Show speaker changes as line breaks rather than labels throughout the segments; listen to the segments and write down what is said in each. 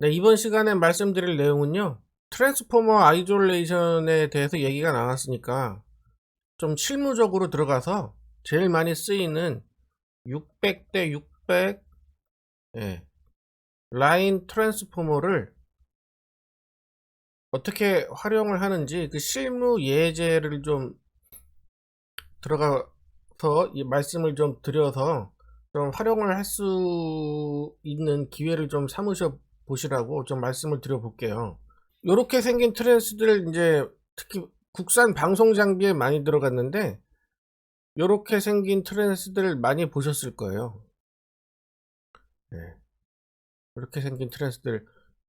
네, 이번 시간에 말씀드릴 내용은요. 트랜스포머 아이솔레이션에 대해서 얘기가 나왔으니까 좀 실무적으로 들어가서 제일 많이 쓰이는 600대 600 예, 라인 트랜스포머를 어떻게 활용을 하는지 그 실무 예제를 좀 들어가서 이 말씀을 좀 드려서 좀 활용을 할 수 있는 기회를 좀 삼으셔 보시라고 좀 말씀을 드려 볼게요. 요렇게 생긴 트랜스들 이제 특히 국산 방송 장비에 많이 들어갔는데 요렇게 생긴 트랜스들 많이 보셨을 거예요. 네. 이렇게 생긴 트랜스들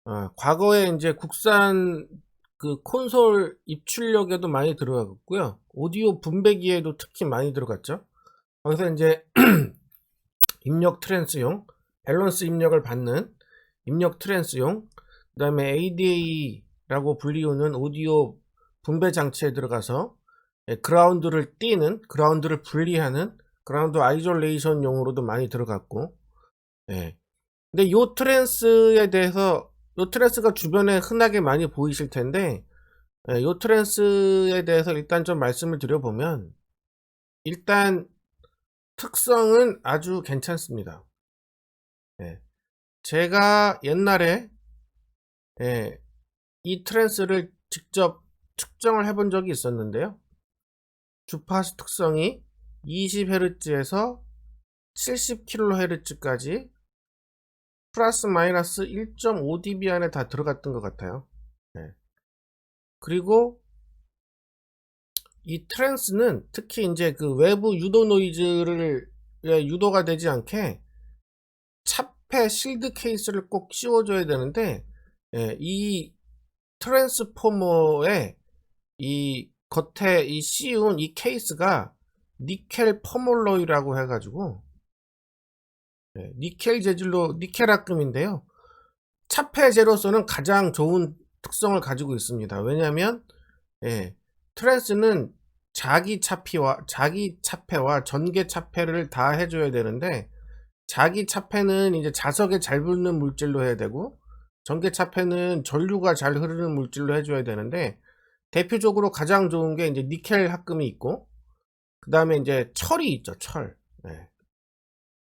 아, 과거에 이제 국산 그 콘솔 입출력에도 많이 들어갔고요. 오디오 분배기에도 특히 많이 들어갔죠. 거기서 이제 입력 트랜스용, 밸런스 입력을 받는 입력 트랜스용, 그 다음에 ADA라고 불리우는 오디오 분배 장치에 들어가서 예, 그라운드를 띄는, 그라운드를 분리하는 그라운드 아이솔레이션 용으로도 많이 들어갔고, 예. 근데 요 트랜스에 대해서 요 트랜스가 주변에 흔하게 많이 보이실 텐데 예, 요 트랜스에 대해서 일단 좀 말씀을 드려보면 일단 특성은 아주 괜찮습니다. 예, 제가 옛날에 예, 이 트랜스를 직접 측정을 해본 적이 있었는데요. 주파수 특성이 20Hz에서 70kHz까지 플러스 마이너스 1.5dB 안에 다 들어갔던 것 같아요. 네. 그리고 이 트랜스는 특히 이제 그 외부 유도 노이즈를 예, 유도가 되지 않게 차폐 실드 케이스를 꼭 씌워줘야 되는데 예, 이 트랜스포머의 이 겉에 이 씌운 이 케이스가 니켈 퍼몰로이라고 해가지고 네, 니켈 재질로 니켈합금인데요. 차폐제로서는 가장 좋은 특성을 가지고 있습니다. 왜냐하면 예, 트랜스는 자기 차피와 자기 차폐와 전개 차폐를 다 해줘야 되는데 자기 차폐는 이제 자석에 잘 붙는 물질로 해야 되고 전개 차폐는 전류가 잘 흐르는 물질로 해줘야 되는데 대표적으로 가장 좋은 게 이제 니켈 합금이 있고 그 다음에 이제 철이 있죠 철. 네.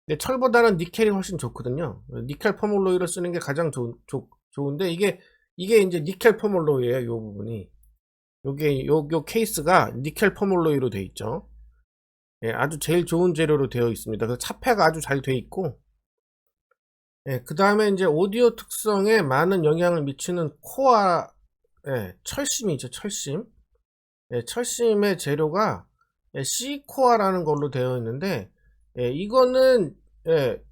근데 철보다는 니켈이 훨씬 좋거든요. 니켈 퍼몰로이를 쓰는 게 가장 좋, 좋, 좋은데 이게 이게 이제 니켈 퍼몰로이에요. 이 부분이. 요게 요, 요 케이스가 니켈 퍼몰로이로 되어 있죠. 예, 아주 제일 좋은 재료로 되어 있습니다. 그래서 차폐가 아주 잘 되어 있고 예, 그 다음에 이제 오디오 특성에 많은 영향을 미치는 코어 예, 철심이죠. 철심. 예, 철심의 재료가 예, C코어라는 걸로 되어 있는데 예, 이거는 예,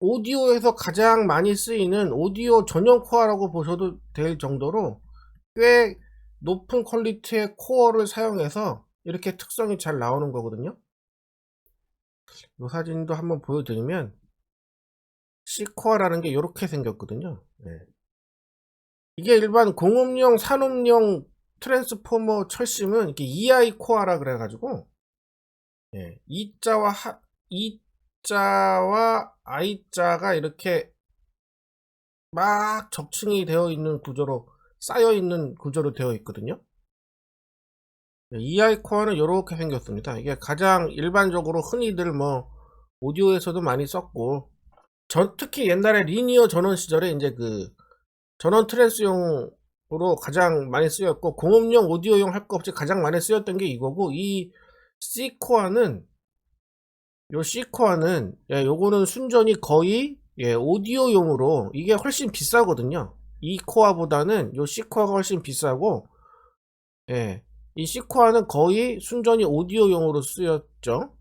오디오에서 가장 많이 쓰이는 오디오 전용 코어라고 보셔도 될 정도로 꽤 높은 퀄리티의 코어를 사용해서 이렇게 특성이 잘 나오는 거거든요. 이 사진도 한번 보여드리면 C코어라는 게 이렇게 생겼거든요. 예. 이게 일반 공업용, 산업용 트랜스포머 철심은 이렇게 EI 코어라 그래가지고 예, 이자와 하, 이자와 I자가 이렇게 막 적층이 되어 있는 구조로 쌓여 있는 구조로 되어 있거든요. 예, EI 코어는 이렇게 생겼습니다. 이게 가장 일반적으로 흔히들 뭐 오디오에서도 많이 썼고 전 특히 옛날에 리니어 전원 시절에 이제 그 전원 트랜스용으로 가장 많이 쓰였고 공업용 오디오용 할 거 없이 가장 많이 쓰였던 게 이거고 이 C코어는 요 C코어는 예, 요거는 순전히 거의 예, 오디오용으로 이게 훨씬 비싸거든요. 이 코어보다는 요 C코어가 훨씬 비싸고 예, 이 C코어는 거의 순전히 오디오용으로 쓰였죠.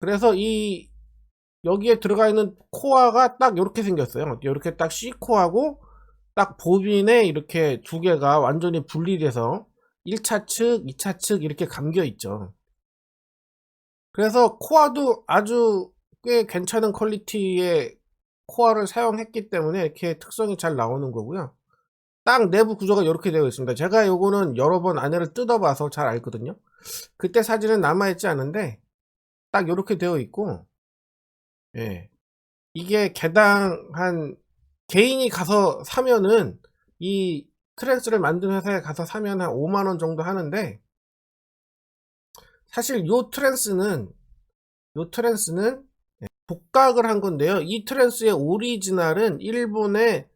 그래서 이 여기에 들어가 있는 코어가 딱 이렇게 생겼어요. 이렇게 딱 C코어하고 딱 보빈에 이렇게 두 개가 완전히 분리돼서 1차 측, 2차 측 이렇게 감겨 있죠. 그래서 코어도 아주 꽤 괜찮은 퀄리티의 코어를 사용했기 때문에 이렇게 특성이 잘 나오는 거고요. 딱 내부 구조가 이렇게 되어 있습니다. 제가 요거는 여러 번 안에를 뜯어봐서 잘 알거든요. 그때 사진은 남아있지 않은데 딱 이렇게 되어 있고 예. 이게 개당 한 개인이 가서 사면은 이 트랜스를 만든 회사에 가서 사면 한 5만원 정도 하는데 사실 요 트랜스는 요 트랜스는 복각을 한 건데요. 이 트랜스의 오리지널은 일본의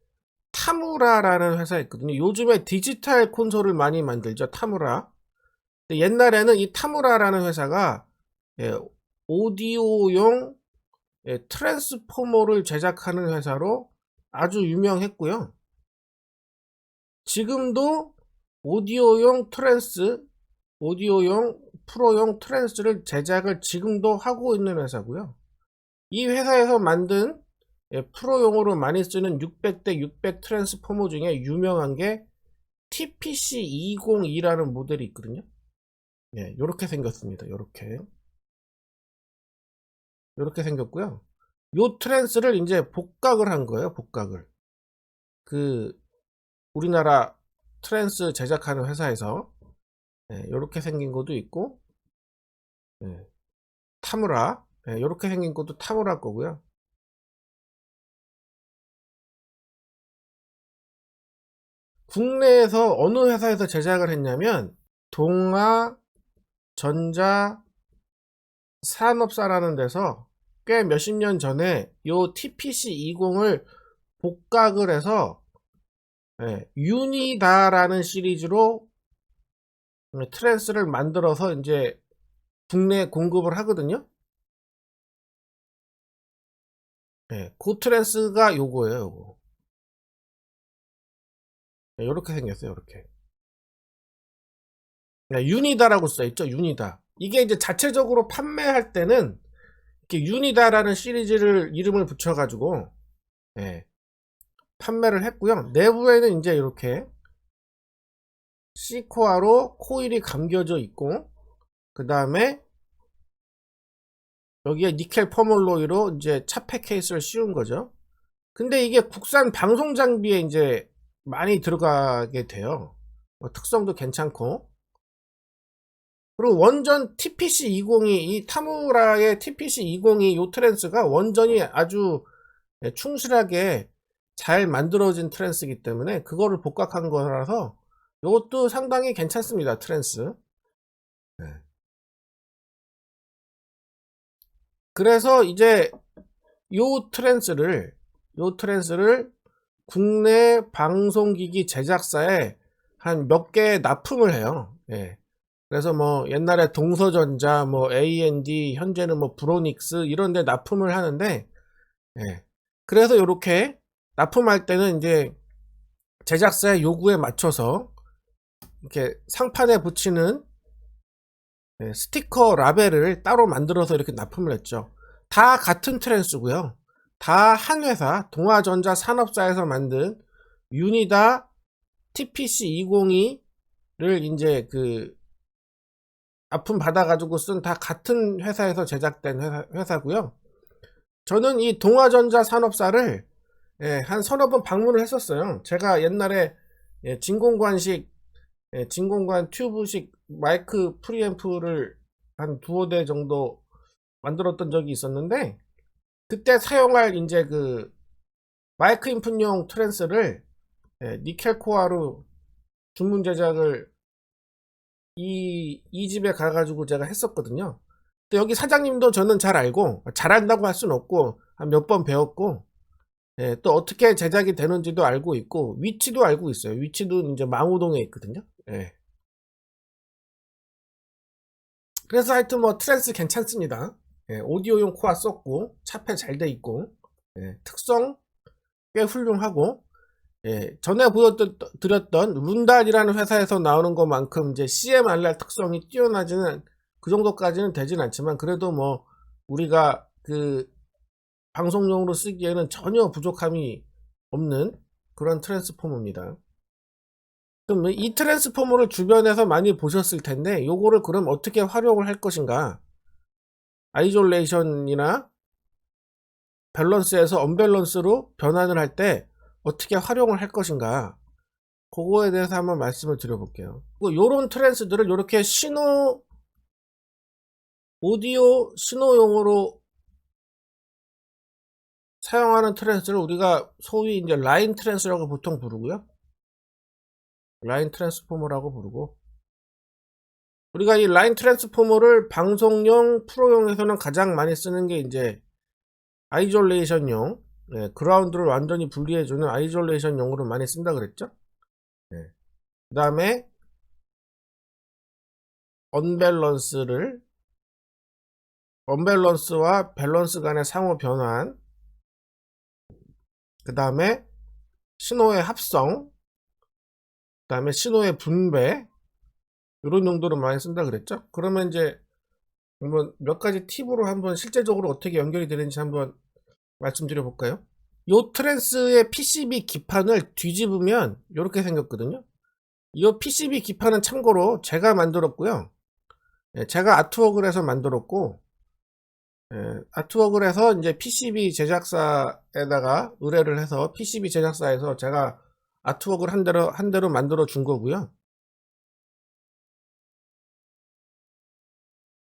타무라라는 회사에 있거든요. 요즘에 디지털 콘솔을 많이 만들죠. 타무라. 옛날에는 이 타무라라는 회사가 예, 오디오용 예, 트랜스포머를 제작하는 회사로 아주 유명했고요. 지금도 오디오용 트랜스, 오디오용 프로용 트랜스를 제작을 지금도 하고 있는 회사고요. 이 회사에서 만든 예, 프로용으로 많이 쓰는 600대 600 트랜스포머 중에 유명한 게 TPC202라는 모델이 있거든요. 예, 요렇게 생겼습니다. 요렇게. 요렇게 생겼고요. 요 트랜스를 이제 복각을 한 거예요. 복각을. 그 우리나라 트랜스 제작하는 회사에서 예, 요렇게 생긴 것도 있고 예, 타무라 예, 요렇게 생긴 것도 타무라 거고요. 국내에서 어느 회사에서 제작을 했냐면 동아 전자 산업사라는 데서 꽤 몇십 년 전에 요 TPC20을 복각을 해서 예, 유니다라는 시리즈로 트랜스를 만들어서 이제 국내에 공급을 하거든요. 예, 그 트랜스가 요거예요, 요거. 네, 요렇게 생겼어요, 요렇게. 네, 유니다라고 써있죠, 유니다. 이게 이제 자체적으로 판매할 때는 이렇게 유니다라는 시리즈를 이름을 붙여가지고 예, 판매를 했고요. 내부에는 이제 이렇게 C코어로 코일이 감겨져 있고 그 다음에 여기에 니켈 퍼멀로이로 이제 차폐 케이스를 씌운 거죠. 근데 이게 국산 방송 장비에 이제 많이 들어가게 돼요. 뭐 특성도 괜찮고 그리고 원전 TPC202 이 타무라의 TPC202 요 트랜스가 원전이 아주 예, 충실하게 잘 만들어진 트랜스이기 때문에 그거를 복각한 거라서 이것도 상당히 괜찮습니다 트랜스 네. 그래서 이제 요 트랜스를 요 트랜스를 국내 방송기기 제작사에 한 몇 개 납품을 해요 예. 그래서 뭐 옛날에 동서전자, 뭐 A&D, 현재는 뭐 브로닉스 이런 데 납품을 하는데 예. 그래서 이렇게 납품할 때는 이제 제작사의 요구에 맞춰서 이렇게 상판에 붙이는 예, 스티커 라벨을 따로 만들어서 이렇게 납품을 했죠. 다 같은 트랜스고요. 다 한 회사 동아전자 산업사에서 만든 유니다 TPC202를 이제 그 납품 받아가지고 쓴 다 같은 회사에서 제작된 회사, 고요 저는 이 동아전자 산업사를 예, 한 서너 번 방문을 했었어요. 제가 옛날에 예, 진공관식, 예, 진공관 튜브식 마이크 프리앰프를 한 두어 대 정도 만들었던 적이 있었는데 그때 사용할 이제 그 마이크 인풋용 트랜스를 예, 니켈 코아로 주문 제작을 이, 이 집에 가가지고 제가 했었거든요. 근데 여기 사장님도 저는 잘 알고, 잘한다고 할 수는 없고, 한 몇 번 배웠고, 예, 또 어떻게 제작이 되는지도 알고 있고, 위치도 알고 있어요. 위치도 이제 망우동에 있거든요. 예. 그래서 하여튼 뭐 트랜스 괜찮습니다. 예, 오디오용 코아 썼고, 차폐 잘 돼 있고, 예, 특성 꽤 훌륭하고, 예, 전에 보여드렸던 룬달이라는 회사에서 나오는 것만큼 이제 CMRR 특성이 뛰어나지는 그 정도까지는 되진 않지만 그래도 뭐 우리가 그 방송용으로 쓰기에는 전혀 부족함이 없는 그런 트랜스포머입니다. 그럼 이 트랜스포머를 주변에서 많이 보셨을 텐데 요거를 그럼 어떻게 활용을 할 것인가 아이졸레이션이나 밸런스에서 언밸런스로 변환을 할 때 어떻게 활용을 할 것인가 그거에 대해서 한번 말씀을 드려볼게요 요런 트랜스들을 이렇게 신호 오디오 신호용으로 사용하는 트랜스를 우리가 소위 이제 라인 트랜스라고 보통 부르고요. 라인 트랜스포머라고 부르고 우리가 이 라인 트랜스포머를 방송용 프로용에서는 가장 많이 쓰는 게 이제 아이졸레이션용. 예, 그라운드를 완전히 분리해주는 아이졸레이션용으로 많이 쓴다 그랬죠. 그 다음에 언밸런스를 언밸런스와 밸런스 간의 상호 변환. 그 다음에 신호의 합성. 그 다음에 신호의 분배 이런 용도로 많이 쓴다 그랬죠? 그러면 이제 한번 몇 가지 팁으로 한번 실제적으로 어떻게 연결이 되는지 한번 말씀드려 볼까요? 요 트랜스의 PCB 기판을 뒤집으면 이렇게 생겼거든요. 이 PCB 기판은 참고로 제가 만들었고요. 예, 제가 아트웍을 해서 만들었고 예, 아트웍을 해서 이제 PCB 제작사에다가 의뢰를 해서 PCB 제작사에서 제가 아트웍을 한 대로 한 대로 만들어 준 거고요.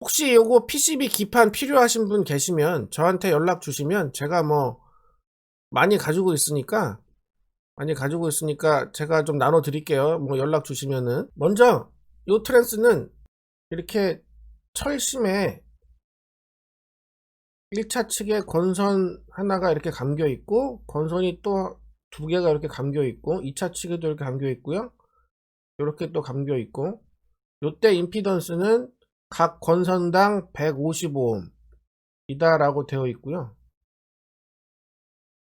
혹시 요거 PCB 기판 필요하신 분 계시면 저한테 연락 주시면 제가 뭐 많이 가지고 있으니까 많이 가지고 있으니까 제가 좀 나눠 드릴게요. 뭐 연락 주시면은. 먼저 요 트랜스는 이렇게 철심에 1차 측에 건선 하나가 이렇게 감겨 있고 건선이 또 두 개가 이렇게 감겨 있고 2차 측에도 이렇게 감겨 있고요. 이렇게 또 감겨 있고. 요때 임피던스는 각 건선당 155옴 이다라고 되어 있고요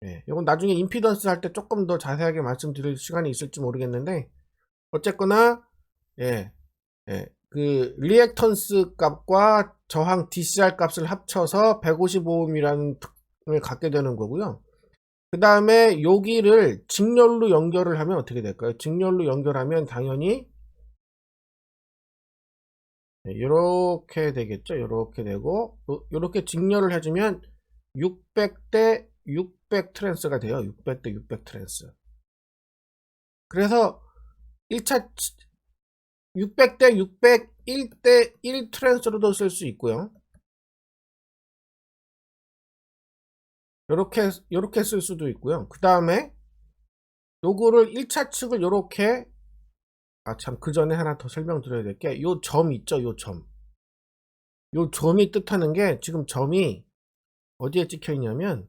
예, 이건 나중에 임피던스 할 때 조금 더 자세하게 말씀드릴 시간이 있을지 모르겠는데 어쨌거나 예, 예, 그 리액턴스 값과 저항 DCR 값을 합쳐서 155ohm이라는 특징을 갖게 되는 거고요. 그 다음에 여기를 직렬로 연결을 하면 어떻게 될까요? 직렬로 연결하면 당연히 이렇게 되겠죠. 이렇게 되고 이렇게 직렬을 해주면 600대 600 트랜스가 돼요. 600대 600 트랜스. 그래서 1차 600대 601대 1 트랜스로도 쓸 수 있고요. 요렇게 요렇게 쓸 수도 있고요. 그 다음에 요거를 1차 측을 요렇게 아 참 그 전에 하나 더 설명드려야 될 게 요 점 있죠 요 점. 요 점이 뜻하는 게 지금 점이 어디에 찍혀 있냐면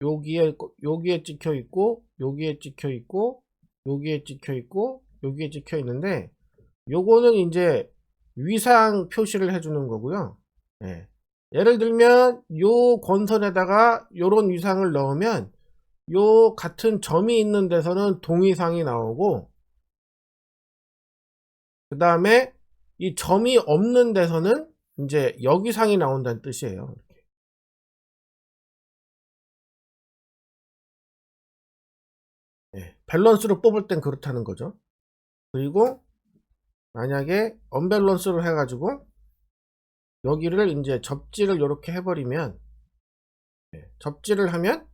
여기에 여기에 찍혀 있고 여기에 찍혀 있고 여기에 찍혀 있고 여기에 찍혀 있는데 요거는 이제 위상 표시를 해주는 거고요. 예. 예를 들면 요 권선에다가 요런 위상을 넣으면 요 같은 점이 있는 데서는 동위상이 나오고 그 다음에 이 점이 없는 데서는 이제 여기상이 나온다는 뜻이에요. 이렇게. 예, 밸런스로 뽑을 땐 그렇다는 거죠. 그리고 만약에 언밸런스로 해가지고 여기를 이제 접지를 이렇게 해버리면 예, 접지를 하면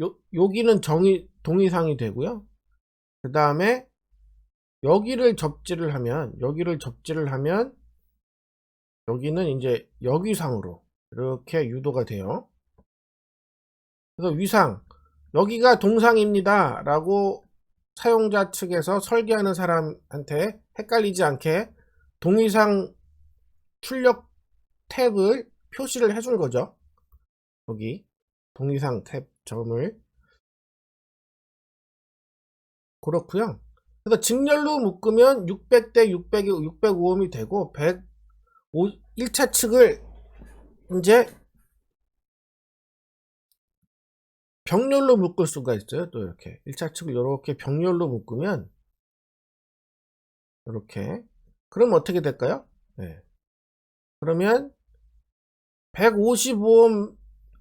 요, 여기는 정의 동의상이 되고요. 그 다음에 여기를 접지를 하면 여기를 접지를 하면 여기는 이제 여기상으로 이렇게 유도가 돼요. 그래서 위상 여기가 동상입니다 라고 사용자 측에서 설계하는 사람한테 헷갈리지 않게 동의상 출력 탭을 표시를 해준 거죠. 여기 동의상 탭 점을 그렇고요. 그래서 직렬로 묶으면 600대 600이 605ohm이 되고 105, 1차 측을 이제 병렬로 묶을 수가 있어요. 또 이렇게 1차 측을 이렇게 병렬로 묶으면 이렇게 그럼 어떻게 될까요? 네. 그러면 155옴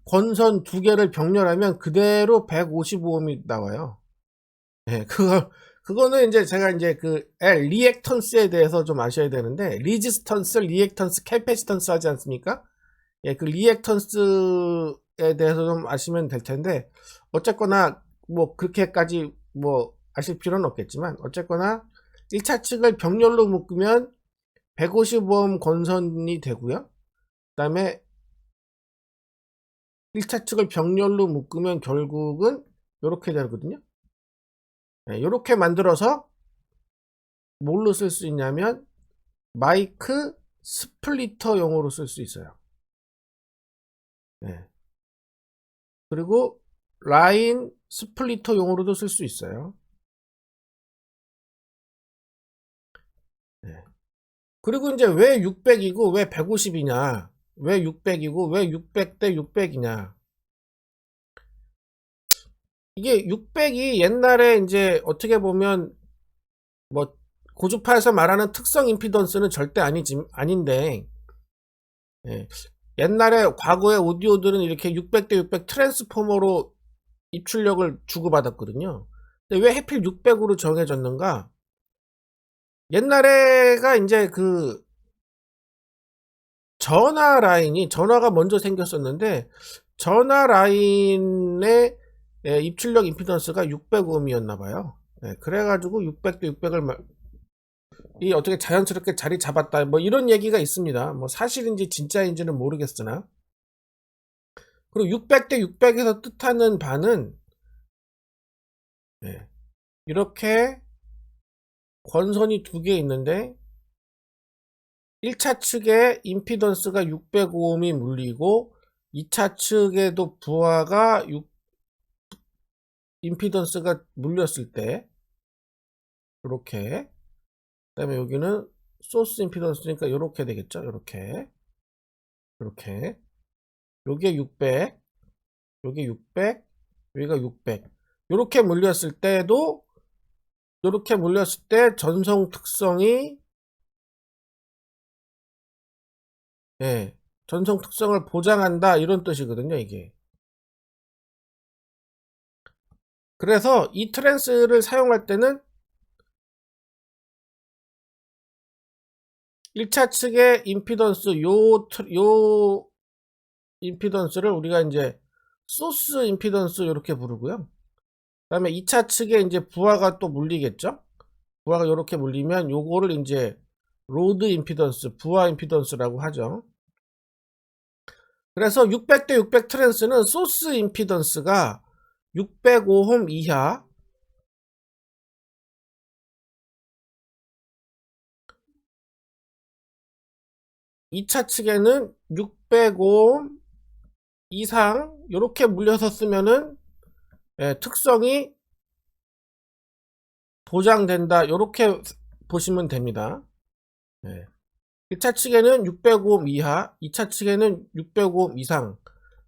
권선 두 개를 병렬하면 그대로 155옴이 나와요. 네, 그거 그거는 이제 제가 이제 그 L 리액턴스에 대해서 좀 아셔야 되는데 리지스턴스, 리액턴스, 캐패시턴스 하지 않습니까? 예, 그 리액턴스에 대해서 좀 아시면 될 텐데 어쨌거나 뭐 그렇게까지 뭐 아실 필요는 없겠지만 어쨌거나 1차 측을 병렬로 묶으면 155옴 권선이 되고요. 그 다음에 1차 측을 병렬로 묶으면 결국은 이렇게 되거든요. 이렇게 만들어서 뭘로 쓸 수 있냐면 마이크 스플리터용으로 쓸 수 있어요. 네. 그리고 라인 스플리터용으로도 쓸 수 있어요. 네. 그리고 이제 왜 600이고 왜 150이냐? 왜 600이고 왜 600대 600이냐? 이게 600이 옛날에 이제 어떻게 보면 뭐 고주파에서 말하는 특성 임피던스는 절대 아니지 아닌데 예, 옛날에 과거의 오디오들은 이렇게 600대 600 트랜스포머로 입출력을 주고받았거든요. 근데 왜 해필 600으로 정해졌는가? 옛날에가 이제 그 전화 라인이 전화가 먼저 생겼었는데 전화 라인의 예, 입출력 임피던스가 600ohm이었나 봐요. 예, 그래가지고 600대 600을 이 어떻게 자연스럽게 자리 잡았다 뭐 이런 얘기가 있습니다. 뭐 사실인지 진짜인지는 모르겠으나 그리고 600대 600에서 뜻하는 바는 예, 이렇게 권선이 두 개 있는데 1차 측에 임피던스가 605ohm이 물리고 2차 측에도 부하가 6 임피던스가 물렸을 때 이렇게. 그 다음에 여기는 소스 임피던스니까 이렇게 되겠죠. 이렇게. 이렇게. 요게 600 요게 600 여기가 600 이렇게 물렸을 때도 이렇게 물렸을 때 전송 특성이 예, 전송 특성을 보장한다 이런 뜻이거든요 이게 그래서 이 트랜스를 사용할 때는 1차 측의 임피던스 요, 트- 요 임피던스를 우리가 이제 소스 임피던스 이렇게 부르고요. 그 다음에 2차 측에 이제 부하가 또 물리겠죠? 부하가 이렇게 물리면 요거를 이제 로드 임피던스, 부하 임피던스라고 하죠. 그래서 600대 600 트랜스는 소스 임피던스가 605홈 이하 2차 측에는 605옴 이상 이렇게 물려서 쓰면은 예, 특성이 보장된다 이렇게 보시면 됩니다. 예. 1차 측에는 605옴 이하, 2차 측에는 605옴 이상.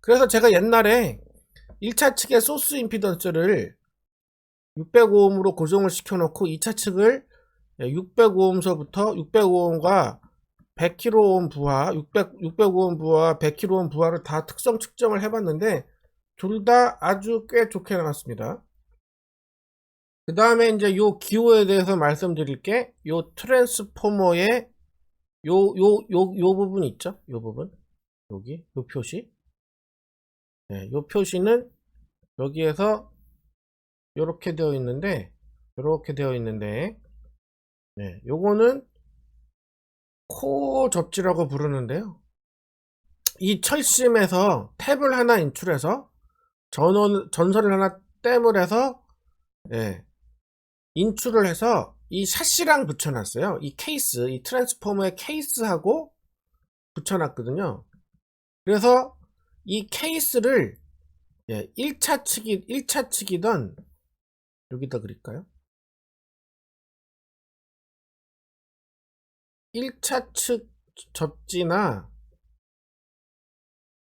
그래서 제가 옛날에 1차 측의 소스 임피던스를 605옴으로 고정을 시켜놓고 2차 측을 605옴서부터 605옴과 100kΩ 부하, 600, 605옴 부하, 100kΩ 부하를 다 특성 측정을 해봤는데 둘 다 아주 꽤 좋게 나왔습니다. 그 다음에 이제 요 기호에 대해서 말씀드릴게 요 트랜스포머의 요, 요, 요, 요 부분 있죠? 요 부분. 여기, 요 표시. 네, 요 표시는 여기에서 요렇게 되어 있는데, 요렇게 되어 있는데, 네, 요거는 코 접지라고 부르는데요. 이 철심에서 탭을 하나 인출해서 전원, 전선을 하나 땜을 해서 예, 인출을 해서 이 샷시랑 붙여놨어요. 이 케이스, 이 트랜스포머의 케이스하고 붙여놨거든요. 그래서 이 케이스를 예, 1차 측이 1차 측이던 여기다 그릴까요? 1차 측 접지나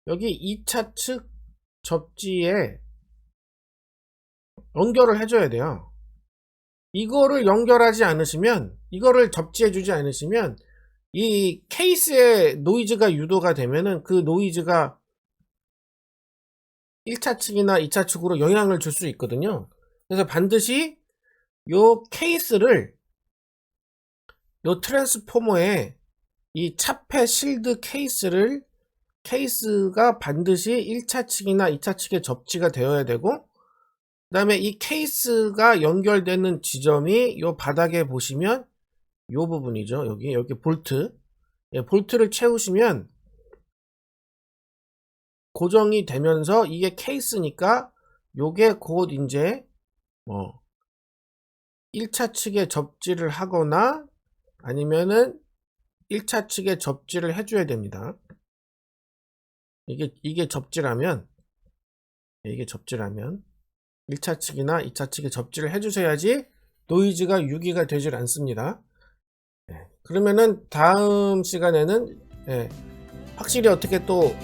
여기 2차 측 접지에 연결을 해줘야 돼요. 이거를 연결하지 않으시면, 이거를 접지해 주지 않으시면, 이 케이스에 노이즈가 유도가 되면은 그 노이즈가 1차 측이나 2차 측으로 영향을 줄 수 있거든요. 그래서 반드시 요 케이스를 요 트랜스포머에 이 차폐 실드 케이스를 케이스가 반드시 1차 측이나 2차 측에 접지가 되어야 되고 그 다음에 이 케이스가 연결되는 지점이 요 바닥에 보시면 요 부분이죠. 여기 여기 볼트 예, 볼트를 채우시면 고정이 되면서 이게 케이스니까 요게 곧 이제 뭐 1차 측에 접지를 하거나 아니면은 1차 측에 접지를 해줘야 됩니다. 이게, 이게 접지라면, 이게 접지라면, 1차 측이나 2차 측에 접지를 해주셔야지 노이즈가 유기가 되질 않습니다. 예, 그러면은 다음 시간에는 예, 확실히 어떻게 또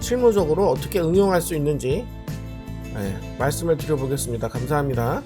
실무적으로 어떻게 응용할 수 있는지 예, 말씀을 드려보겠습니다. 감사합니다.